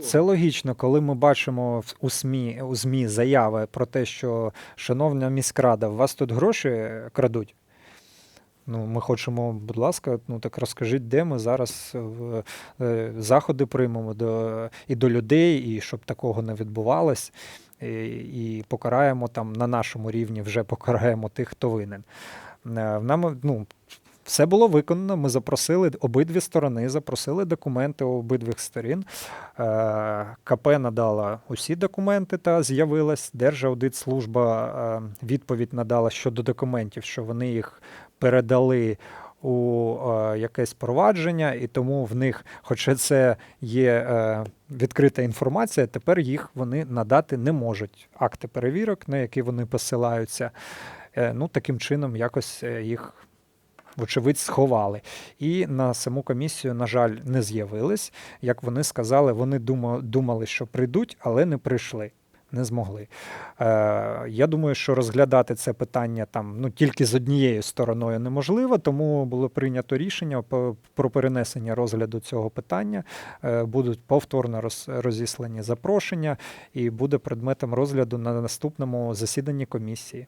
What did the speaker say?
Це логічно, коли ми бачимо у СМІ, у ЗМІ заяви про те, що шановна міськрада, у вас тут гроші крадуть. Ну, ми хочемо, будь ласка, ну так розкажіть, де ми зараз в, е, заходи приймемо до, і до людей, і щоб такого не відбувалось, і, і покараємо там на нашому рівні, вже покараємо тих, хто винен. Е, нам, ну, все було виконано. Ми запросили обидві сторони, запросили документи у обидвих сторін. Е, КП надала усі документи та з'явилась. Держаудитслужба е, відповідь надала щодо документів, що вони їх передали у е, якесь провадження, і тому в них, хоча це є е, відкрита інформація, тепер їх вони надати не можуть. Акти перевірок, на які вони посилаються. Е, ну, таким чином, якось е, їх. Вочевидь, сховали. І на саму комісію, на жаль, не з'явились. Як вони сказали, вони думали, що прийдуть, але не прийшли. Не змогли. Е, я думаю, що розглядати це питання там ну тільки з однією стороною неможливо, тому було прийнято рішення про перенесення розгляду цього питання. Е, будуть повторно роз, розіслані запрошення, і буде предметом розгляду на наступному засіданні комісії.